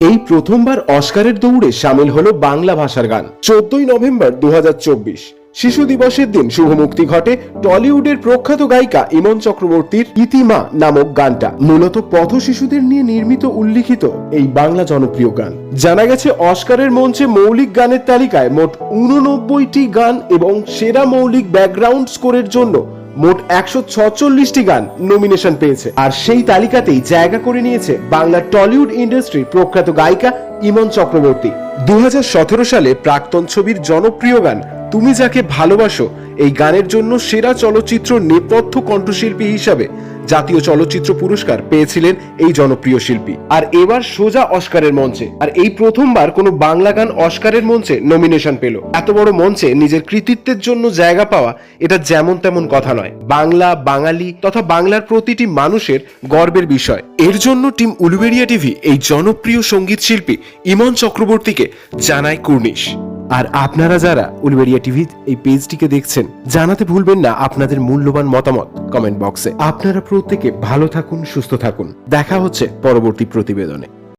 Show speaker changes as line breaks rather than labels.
এই প্রথমবার অস্কারের দৌড়ে সামিল হলো বাংলা ভাষার গান। চোদ্দই নভেম্বর দু হাজার চব্বিশ, শিশু দিবসের দিন শুভ মুক্তি ঘটে টলিউডের প্রখ্যাত গায়িকা ইমন চক্রবর্তীর ইতিমা নামক গানটা। মূলত পথ শিশুদের নিয়ে নির্মিত উল্লিখিত এই বাংলা জনপ্রিয় গান। জানা গেছে, অস্কারের মঞ্চে মৌলিক গানের তালিকায় মোট উননব্বইটি গান এবং সেরা মৌলিক ব্যাকগ্রাউন্ড স্কোরের জন্য মোট একশো ছচল্লিশটি গান নমিনেশন পেয়েছে। আর সেই তালিকাতেই জায়গা করে নিয়েছে বাংলা টলিউড ইন্ডাস্ট্রির প্রখ্যাত গায়িকা ইমন চক্রবর্তী। দু হাজার সতেরো সালে প্রাক্তন ছবির জনপ্রিয় গান, তুমি যাকে ভালোবাসো এই গানের জন্য সেরা চলচ্চিত্র নেপথ্য কণ্ঠশিল্পী হিসাবে জাতীয় চলচ্চিত্র পুরস্কার পেয়েছিলেন এই জনপ্রিয় শিল্পী। আর এবার সোজা অস্কারের মঞ্চে। আর এই প্রথমবার কোনো বাংলা গান অস্কারের মঞ্চে নমিনেশন পেল। এত বড় মঞ্চে নিজের কৃতিত্বের জন্য জায়গা পাওয়া এটা যেমন তেমন কথা নয়। বাংলা, বাঙালি তথা বাংলার প্রতিটি মানুষের গর্বের বিষয়। এর জন্য টিম উলুবেরিয়া টিভি এই জনপ্রিয় সংগীত শিল্পী ইমন চক্রবর্তীকে জানায় কুর্নিশ। আর আপনারা যারা উলবেড়িয়া টিভি এই পেজটিকে দেখছেন, জানাতে ভুলবেন না আপনাদের মূল্যবান মতামত কমেন্ট বক্সে। আপনারা প্রত্যেকে ভালো থাকুন, সুস্থ থাকুন। দেখা হচ্ছে পরবর্তী প্রতিবেদনে।